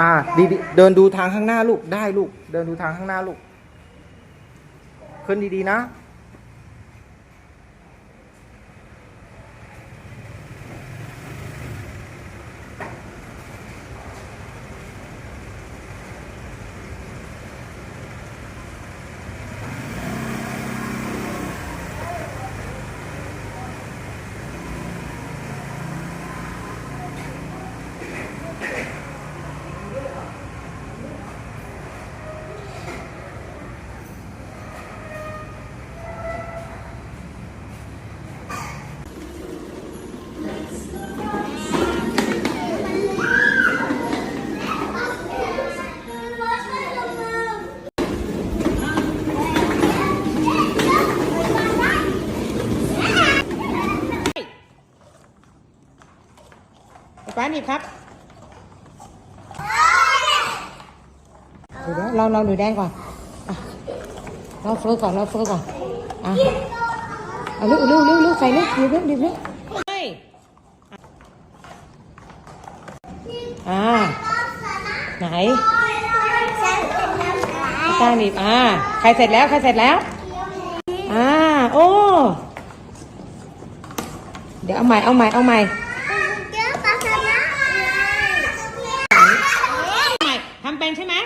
อ่าดีเดินดูทางข้างหน้าลูกได้ลูก เดินดูทางข้างหน้าลูก ขึ้นดีๆนะ ป้าหนีบครับเดี๋ยวเราเราหนูแดงก่อนอะเราเฟิร์ก่อนเราเฟิร์ก่อนอะเอาลูกลูกลูกลูกใส่ลูกหนีบลูกหนีบลูกเฮ้ยอ่าไหนตาหนีบอ่าใครเสร็จแล้วใครเสร็จแล้วอ่าโอ้เดี๋ยวเอาใหม่เอาใหม่เอาใหม่ เป็นใช่ไหม